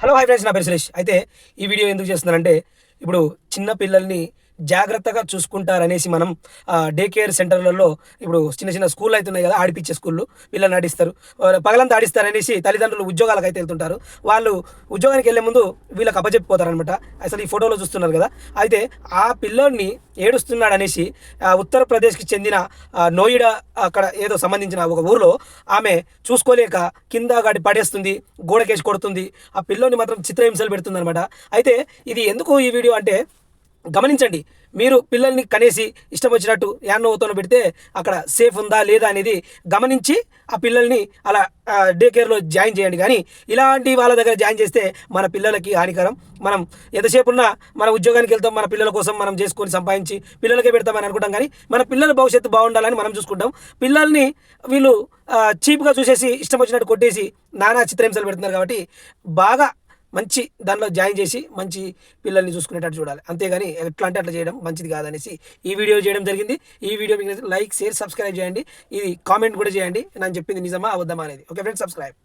Hello hi friends నా పేరు సురేష్. అయితే ఈ వీడియో ఎందుకు చేస్తున్నానంటే ఇప్పుడు చిన్న పిల్లల్ని జాగ్రత్తగా చూసుకుంటారనేసి మనం డే కేర్ సెంటర్లలో ఇప్పుడు చిన్న చిన్న స్కూల్ అవుతున్నాయి కదా ఆడిపించే స్కూళ్ళు పిల్లల్ని ఆడిస్తారు. పగలంతా ఆడిస్తారనేసి తల్లిదండ్రులు ఉద్యోగాలకు అయితే వెళ్తుంటారు. వాళ్ళు ఉద్యోగానికి వెళ్ళే ముందు వీళ్ళకి అప్పచెప్పిపోతారనమాట అసలు ఈ ఫోటోలో చూస్తున్నారు కదా. అయితే ఆ పిల్లోడిని ఏడుస్తున్నాడు అనేసి ఉత్తరప్రదేశ్కి చెందిన నోయిడా అక్కడ ఏదో సంబంధించిన ఒక ఊరిలో ఆమె చూసుకోలేక కింద గాడి పడేస్తుంది గోడకేసి కొడుతుంది. ఆ పిల్లోని మాత్రం చిత్రహింసలు పెడుతుంది అనమాట అయితే ఇది ఎందుకు ఈ వీడియో అంటే గమనించండి మీరు పిల్లల్ని కనేసి ఇష్టం వచ్చినట్టు యాన్నోతోన పెడితే అక్కడ సేఫ్ ఉందా లేదా అనేది గమనించి ఆ పిల్లల్ని అలా డే కేర్లో జాయిన్ చేయండి. కానీ ఇలాంటి వాళ్ళ దగ్గర జాయిన్ చేస్తే మన పిల్లలకి హానికరం. మనం ఎంతసేపు ఉన్నా మన ఉద్యోగానికి వెళ్తాం మన పిల్లల కోసం మనం చేసుకొని సంపాదించి పిల్లలకే పెడతామని అనుకుంటాం. కానీ మన పిల్లల భవిష్యత్తు బాగుండాలని మనం చూసుకుంటాం. పిల్లల్ని వీళ్ళు చీప్గా చూసేసి ఇష్టం వచ్చినట్టు కొట్టేసి నానా చిత్రహింసలు పెడుతున్నారు కాబట్టి బాగా మంచి దానిలో జాయిన్ చేసి మంచి పిల్లల్ని చూసుకునేటట్టు చూడాలి. అంతేగాని ఎట్లా అంటే అట్లా చేయడం మంచిది కాదనేసి ఈ వీడియో చేయడం జరిగింది. ఈ వీడియో మీకు లైక్ షేర్ సబ్స్క్రైబ్ చేయండి. ఇది కామెంట్ కూడా చేయండి. నేను చెప్పింది నిజమా అవద్దమా అనేది. Okay friends subscribe.